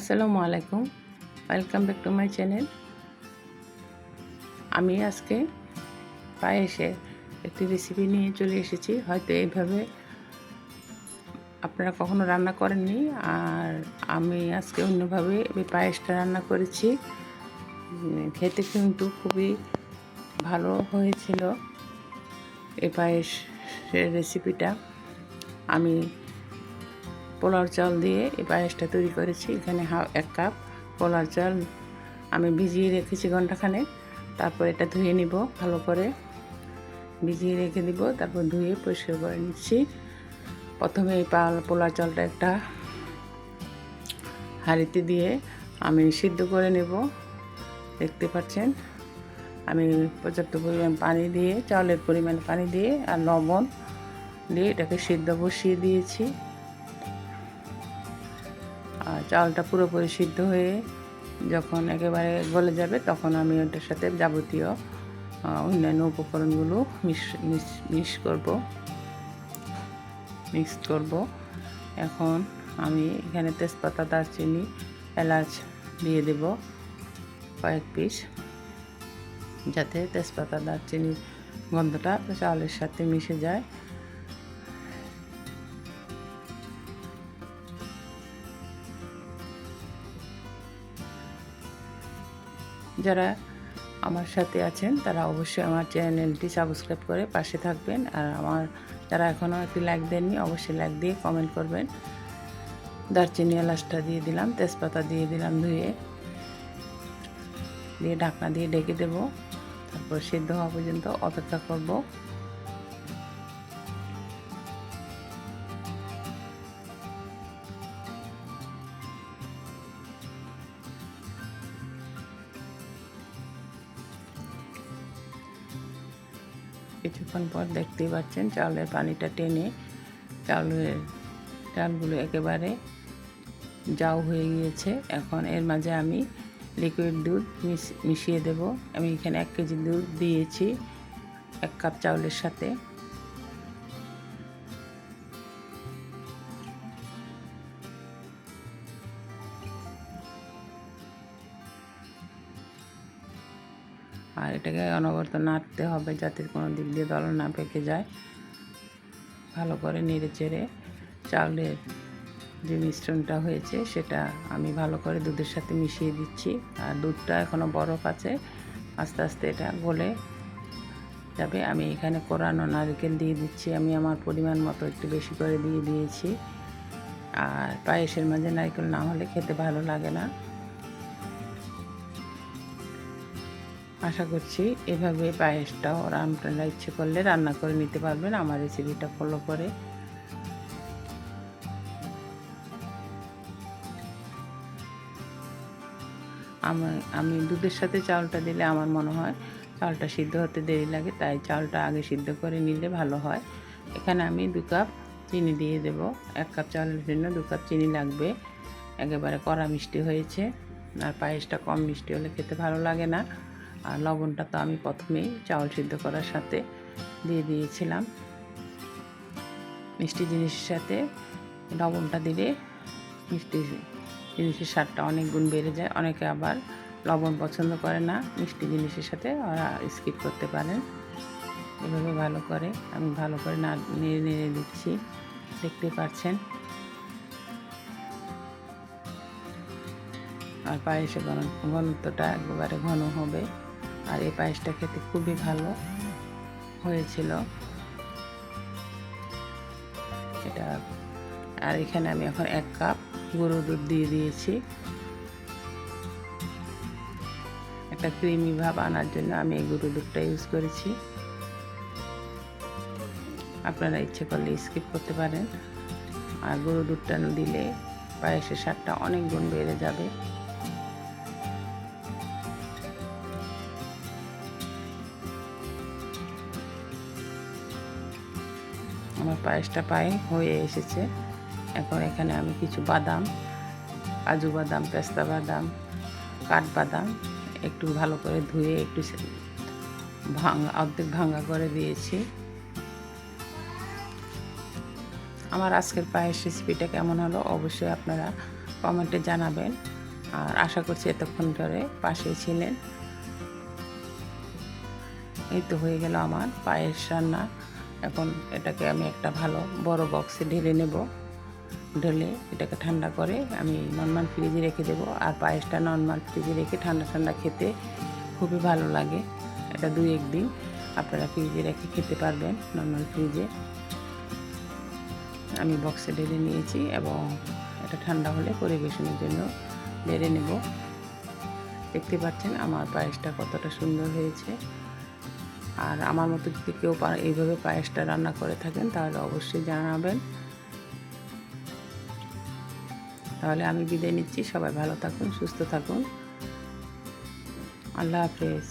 আসসালামু আলাইকুম। Welcome back to my channel আমি আজকে পায়েসের একটি রেসিপি নিয়ে চলে এসেছি। হয়তো এইভাবে আপনারা কখনো রান্না করেননি, আর আমি আজকে অন্যভাবে এই পায়েসটা রান্না করেছি। খেতে কিন্তু খুবই ভালো হয়েছিল এই পায়েসের রেসিপিটা আমি পোলাও চাল দিয়ে এই পায়েসটা তৈরি করেছি। এখানে হাফ, এক কাপ পোলার চাল আমি ভিজিয়ে রেখেছি ঘন্টাখানে তারপর এটা ধুয়ে নিব ভালো করে। ভিজিয়ে রেখে দিব, তারপর ধুয়ে পরিষ্কার করে নিচ্ছি। প্রথমে এই পাল পোলাও চালটা একটা হাঁড়িতে দিয়ে আমি সিদ্ধ করে নেব। দেখতে পাচ্ছেন? আমি পর্যাপ্ত পরিমাণ পানি দিয়ে চাউলের পরিমাণ পানি দিয়ে আর লবণ দিয়ে এটাকে সিদ্ধ বসিয়ে দিয়েছি। চালটা পুরোপুরি সিদ্ধ হয়ে যখন একেবারে গলে যাবে, তখন আমি ওটার সাথে যাবতীয় অন্যান্য উপকরণগুলো মিশ মিশ করব। মিক্স করব। এখন আমি এখানে তেজপাতা, দারচিনি, এলাচ দিয়ে দেব কয়েক পিস, যাতে তেজপাতা, দারচিনির গন্ধটা চাউলের সাথে মিশে যায়। যারা আমার সাথে আছেন, তারা অবশ্যই আমার চ্যানেলটি সাবস্ক্রাইব করে পাশে থাকবেন। আর আমার যারা এখনও একটি লাইক দেননি, অবশ্যই লাইক দিয়ে কমেন্ট করবেন। দারচিনি এলাচটা দিয়ে দিলাম, তেজপাতা দিয়ে দিলাম ধুয়ে। দিয়ে ঢাকনা দিয়ে ঢেকে দেব। তারপর সিদ্ধ হওয়া পর্যন্ত অপেক্ষা করব। কিছুক্ষণ পর দেখতেই পাচ্ছেন চাউলের পানিটা টেনে চালের চালগুলো একেবারে জাউ হয়ে গিয়েছে। এখন এর মাঝে আমি লিকুইড দুধ মিশ- মিশিয়ে দেব। আমি এখানে এক কেজি দুধ দিয়েছি, এক কাপ চাউলের সাথে। আর এটাকে অনবরত নাড়তে হবে যাতে কোনো দিক দিয়ে দল না পেকে যায়। ভালো করে নেড়ে চেড়ে চাউলের যে মিশ্রণটা হয়েছে সেটা আমি ভালো করে দুধের সাথে মিশিয়ে দিচ্ছি। আর দুধটা এখনও বরফ আছে, আস্তে আস্তে এটা গলে যাবে। আমি এখানে কোরানো নারকেল দিয়ে দিচ্ছি, আমি আমার পরিমাণ মতো একটু বেশি করে দিয়ে দিয়েছি। আর পায়েসের মাঝে নারকেল না হলে খেতে ভালো লাগে না। আশা করছি এভাবে পায়েসটাও আপনারা ইচ্ছে করলে রান্না করে নিতে পারবেন আমার রেসিপিটা ফলো করে। আমার, আমি দুধের সাথে চাউলটা দিলে আমার মনে হয় চাউলটা সিদ্ধ হতে দেরি লাগে, তাই চালটা আগে সিদ্ধ করে নিলে ভালো হয়। এখানে আমি দু কাপ চিনি দিয়ে দেব, এক কাপ চালের জন্য দু কাপ চিনি লাগবে, একেবারে কড়া মিষ্টি হয়েছে। আর পায়েসটা কম মিষ্টি হলে খেতে ভালো লাগে না। আর লবণটা তো আমি প্রথমেই চাউল সিদ্ধ করার সাথে দিয়ে দিয়েছিলাম। মিষ্টি জিনিসের সাথে লবণটা দিলে মিষ্টি জিনিসের স্বাদটা অনেক গুণ বেড়ে যায়। অনেকে আবার লবণ পছন্দ করে না, মিষ্টি জিনিসের সাথে ওরা স্কিপ করতে পারেন। এভাবে ভালো করে, আমি ভালো করে না নেড়ে নেড়ে দিচ্ছি, দেখতে পাচ্ছেন। আর পায়েসের ঘন, ঘনত্বটা একেবারে ঘন হবে। আর এই পায়েসটা খেতে খুবই ভালো হয়েছিল। এটা, আর এখানে আমি এখন এক কাপ গরু দুধ দিয়ে দিয়েছি। একটা ক্রিমি ভাব আনার জন্য আমি এই গরু দুধটা ইউজ করেছি। আপনারা ইচ্ছে করলে স্কিপ করতে পারেন। আর গরু দুধটা দিলে পায়েসের স্বাদটা অনেক গুণ বেড়ে যাবে। আমার পায়েসটা পায়ে হয়ে এসেছে। এখন এখানে আমি কিছু বাদাম, কাজু বাদাম, পেস্তা বাদাম কাঠবাদাম একটু ভালো করে ধুয়ে একটু ভাঙা, অর্ধেক ভাঙা করে দিয়েছি। আমার আজকের পায়েস রেসিপিটা কেমন হলো অবশ্যই আপনারা কমেন্টে জানাবেন। আর আশা করছি এতক্ষণ ধরে পাশেই ছিলেন। এই তো হয়ে গেল আমার পায়েস রান্না। এখন এটাকে আমি একটা ভালো বড় বক্সে ঢেলে নেব। ঢেলে এটাকে ঠান্ডা করে আমি নর্মাল ফ্রিজে রেখে দেবো। আর পায়েসটা নর্মাল ফ্রিজে রেখে ঠান্ডা ঠান্ডা খেতে খুবই ভালো লাগে। এটা দুই একদিন আপনারা ফ্রিজে রেখে খেতে পারবেন নর্মাল ফ্রিজে আমি বক্সে ঢেলে নিয়েছি এবং এটা ঠান্ডা হলে পরিবেশনের জন্য ঢেলে নেব। দেখতে পাচ্ছেন আমার পায়েসটা কতটা সুন্দর হয়েছে। আর আমার মতো যদি কেউ এইভাবে পায়েসটা রান্না করে থাকেন, তাহলে অবশ্যই জানাবেন। তাহলে আমি বিদায় নিচ্ছি। সবাই ভালো থাকুন, সুস্থ থাকুন। আল্লাহ হাফেজ।